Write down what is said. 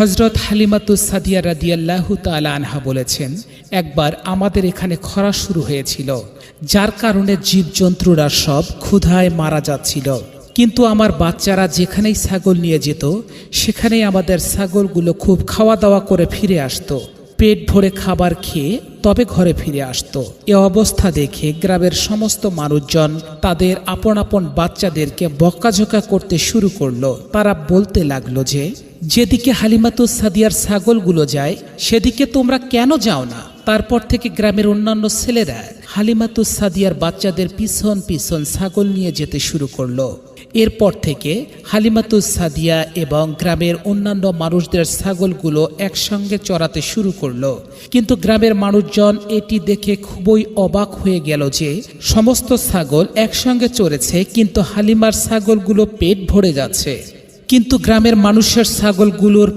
হজরত হালিমাতুস সাদিয়া রাদিয়াল্লাহু তাআলা আনহা বলেছেন, একবার আমাদের এখানে খরা শুরু হয়েছিল, যার কারণে জীবজন্তুরা সব ক্ষুধায় মারা যাচ্ছিল। কিন্তু আমার বাচ্চারা যেখানেই ছাগল নিয়ে যেত, সেখানেই আমাদের ছাগলগুলো খুব খাওয়া দাওয়া করে ফিরে আসতো। পেট ভরে খাবার খেয়ে তবে ঘরে ফিরে আসতো। এ অবস্থা দেখে গ্রামের সমস্ত মানুষজন তাদের আপন আপন বাচ্চাদেরকে বকাঝোকা করতে শুরু করল। তারা বলতে লাগল যে যেদিকে হালিমাতুস সাদিয়ার ছাগলগুলো যায়, সেদিকে তোমরা কেন যাও না? তারপর থেকে গ্রামের অন্যান্য ছেলেরা হালিমাতুস সাদিয়ার বাচ্চাদের পিছন পিছন ছাগল নিয়ে যেতে শুরু করল। এরপর থেকে হালিমাতুস সাদিয়া এবং গ্রামের অন্যান্য মানুষদের ছাগলগুলো একসঙ্গে চড়াতে শুরু করল। কিন্তু গ্রামের মানুষজন এটি দেখে খুবই অবাক হয়ে গেল যে সমস্ত ছাগল একসঙ্গে চড়েছে, কিন্তু হালিমার ছাগলগুলো পেট ভরে যাচ্ছে। কিন্তু গ্রামের মানুষের ছাগলগুলোর